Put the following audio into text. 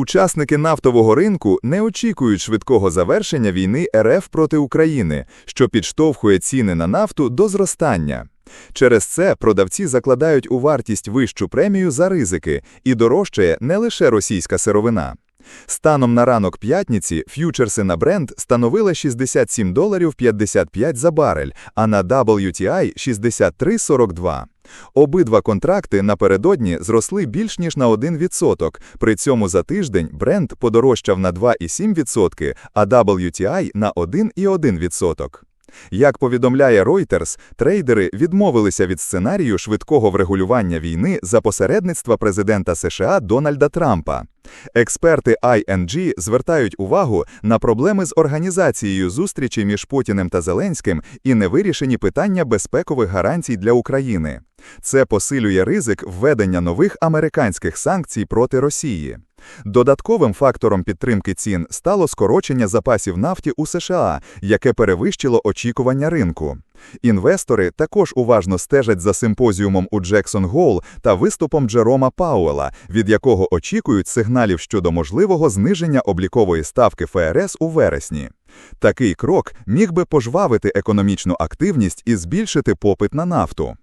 Учасники нафтового ринку не очікують швидкого завершення війни РФ проти України, що підштовхує ціни на нафту до зростання. Через це продавці закладають у вартість вищу премію за ризики і дорожчає не лише російська сировина. Станом на ранок п'ятниці ф'ючерси на бренд становили 67 доларів 55 за барель, а на WTI – 63,42. Обидва контракти напередодні зросли більш ніж на 1%, при цьому за тиждень бренд подорожчав на 2,7%, а WTI – на 1,1%. Як повідомляє Reuters, трейдери відмовилися від сценарію швидкого врегулювання війни за посередництва президента США Дональда Трампа. Експерти ING звертають увагу на проблеми з організацією зустрічі між Путіним та Зеленським і невирішені питання безпекових гарантій для України. Це посилює ризик введення нових американських санкцій проти Росії. Додатковим фактором підтримки цін стало скорочення запасів нафті у США, яке перевищило очікування ринку. Інвестори також уважно стежать за симпозіумом у Джексон Гоул та виступом Джерома Пауела, від якого очікують сигналів щодо можливого зниження облікової ставки ФРС у вересні. Такий крок міг би пожвавити економічну активність і збільшити попит на нафту.